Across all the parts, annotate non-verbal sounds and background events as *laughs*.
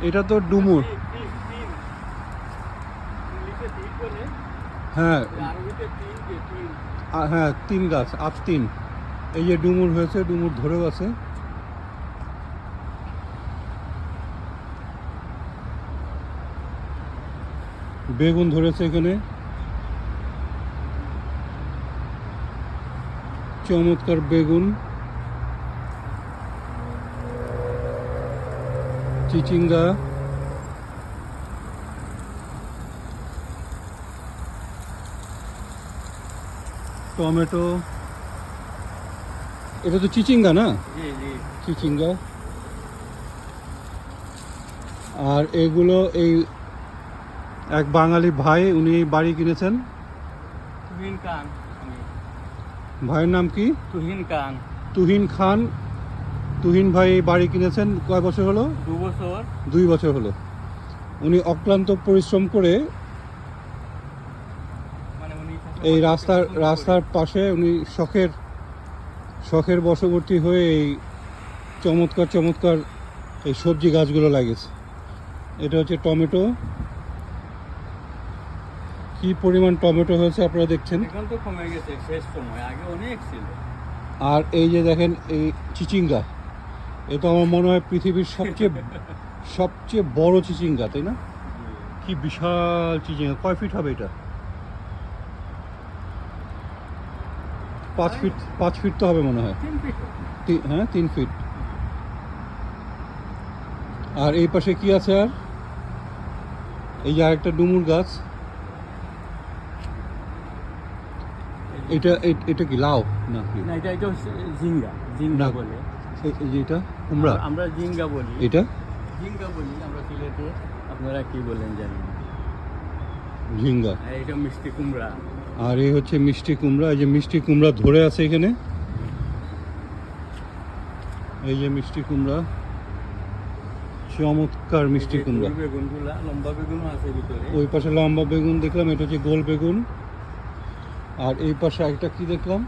এটা তো ডুমুর। হ্যাঁ। হ্যাঁ তিন গাছ আট তিন। এই যে ডুমুর হয়েছে ডুমুর ধরেও আছে। বেগুন ধরেছে এখানে। চমৎকার বেগুন। চিচিঙ্গা। টমেটো। এটা তো চিচিঙ্গা না? জি জি। চিচিঙ্গা। আর এগুলো এই এক বাঙালি ভাই উনি বাড়ি কিনেছেন? তুহিন খান। ভাইয়ের নাম কি? তুহিন খান। তুহিন খান। তুহিন ভাই বাড়ি কিনেছেন কয় বছর হলো? দু বছর। দুই বছর হলো। উনি অক্লান্ত পরিশ্রম করে মানে এই রাস্তার রাস্তার পাশে উনি শখের শখের বশবর্তী হয়ে এই চমৎকার চমৎকার এই সবজি গাছগুলো লাগিয়েছে। এটা হচ্ছে টমেটো। কি পরিমাণ টমেটো হয়েছে আপনারা দেখছেন? এখন তো কমে গেছে শেষ সময় আগে অনেক ছিল। আর এই যে দেখেন এই চিচিঙ্গা। এ তো আমার মনে হয় পৃথিবীর সবচেয়ে *laughs* সবচেয়ে বড় চিচিঙ্গা তাই না? কি বিশাল চিচিঙ্গা। কয় ফিট হবে এটা? পাঁচ ফিট পাঁচ ফিট তো হবে মনে হয়। তিন ফিট তি- হ্যাঁ তিন ফিট। আর এই পাশে কি আছে আর? এই যে আরেকটা ডুমুর গাছ। এটা এটা কি লাউ? না কি? না এটা এটা হচ্ছে জিঙ্গা জিঙ্গা বলে। এটা? কুমড়া আমরা জিঙ্গা বলি। এটা? জিঙ্গা বলি আমরা সিলেটে। আপনারা কি বলেন জানি। ঝিঙ্গা এটা মিষ্টি কুমড়া। আর এই হচ্ছে মিষ্টি কুমড়া। এই যে মিষ্টি কুমড়া ধরে আছে এখানে। এই যে মিষ্টি কুমড়া। চমৎকার মিষ্টি কুমড়া। বেগুনগুলা লম্বা বেগুনও আছে ভিতরে। ওই পাশে লম্বা বেগুন দেখলাম এটা হচ্ছে গোল বেগুন। আর এই পাশে একটা কি দেখলাম?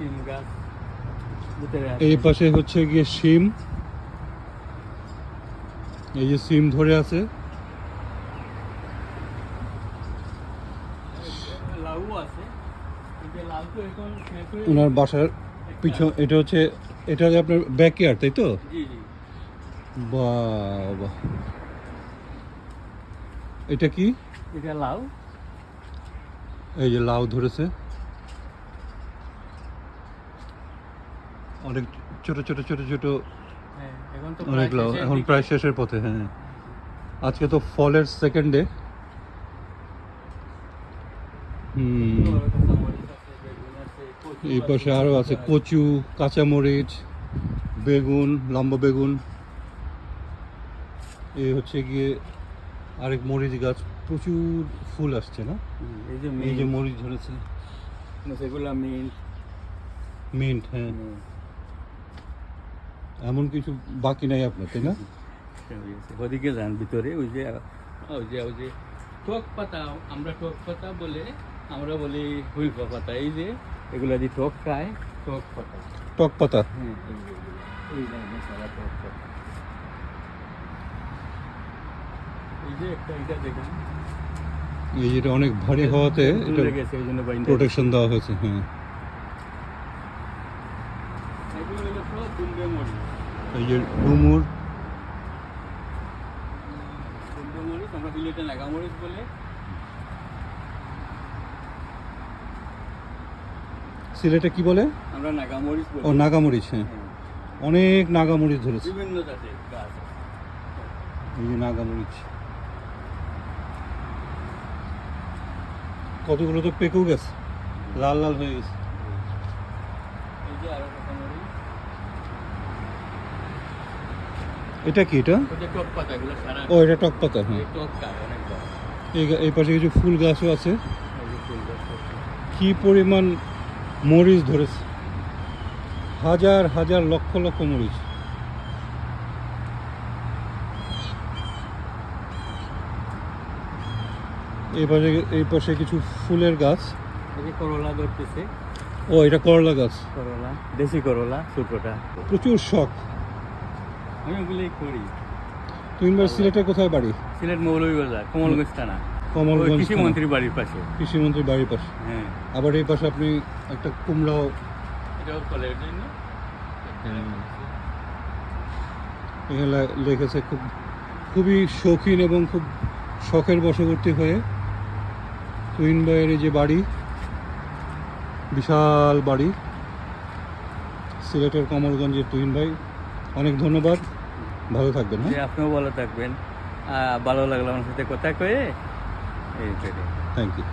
এই শিম গাছ এই পাশে হচ্ছে গিয়ে শিম। এই যে সিম ধরে আছে। ওনার বাসার পিছন এটা হচ্ছে এটা আপনার ব্যাকয়ার্ড তাই তো? বাবা। এটা কি? এটা লাউ। এই যে লাউ ধরেছে। অনেক ছোট ছোট ছোট ছোট হ্যাঁ, এখন প্রায় শেষের পথে হ্যাঁ আজকে তো ফলের সেকেন্ড ডে হুম। এই পাশে আরও আছে কচু কাঁচামরিচ বেগুন লম্বা বেগুন। এই হচ্ছে গিয়ে আরেক মরিচ গাছ প্রচুর ফুল আসছে না? এই যে এই যে মরিচ ধরেছে। সেগুলা মিন্ট মিন্ট হ্যাঁ। এমন কিছু বাকি নাই আপনার তাই না? ওদিকে যান ভিতরে ওই যে ওই যে ওই যে টক পাতা আমরা টক পাতা বলে আমরা বলি হুইলপা পাতা এই যে এগুলো দিয়ে টক খায় টক পাতা। টক পাতা? হ্যাঁ এই যে এই যে মশলা টক পাতা। এই যে একটা এটা দেখেন। এই যেটা অনেক ভারী হওয়াতে এটা প্রোটেকশন দেওয়া হয়েছে হ্যাঁ এগুলো হলো সব দুম্বে মরিচ এই যে ডুমুর। সিলেটে কি বলে? আমরা নাগা মরিচ বলি। ও নাগামরিচ হ্যাঁ। হ্যাঁ। অনেক নাগামরিচ ধরেছে। বিভিন্ন জাতের গাছ আছে। এই যে নাগামরিচ কতগুলো তো পেকেও গেছে। লাল লাল হয়ে গেছে। এই যে আরও একটা মরিচ এটা কি এটা? ও এটা টক পাতা হ্যাঁ। এই পাশে কিছু ফুল গাছও আছে। কি পরিমাণ মরিচ ধরেছে। হাজার হাজার লক্ষ লক্ষ মরিচ। এই পাশে এই পাশে কিছু ফুলের গাছ। করলা ধরতেছে। ও এটা করলা গাছ। করলা দেশি করলা ছোটোটা প্রচুর শখ। আমি ওগুলোই করি। তুহিন ভাই সিলেটের কোথায় বাড়ি? সিলেট মৌলভীবাজার কমলগঞ্জ থানা। কমলগঞ্জ কৃষি থানা। মন্ত্রীর বাড়ির পাশে। কৃষিমন্ত্রীর বাড়ির পাশে। হ্যাঁ। আবার এই পাশে আপনি একটা কুমড়াও এটাও জন্য এখানে লিখেছে খুব খুবই শৌখিন এবং খুব শখের বশবর্তী হয়ে তুহিন ভাইয়ের এই যে বাড়ি বিশাল বাড়ি সিলেটের কমলগঞ্জের তুহিন ভাই অনেক ধন্যবাদ। ভালো থাকবেন হ্যাঁ? আপনিও ভালো থাকবেন। ভালো লাগল আমার সাথে কথা কয়ে। এই থ্যাংক ইউ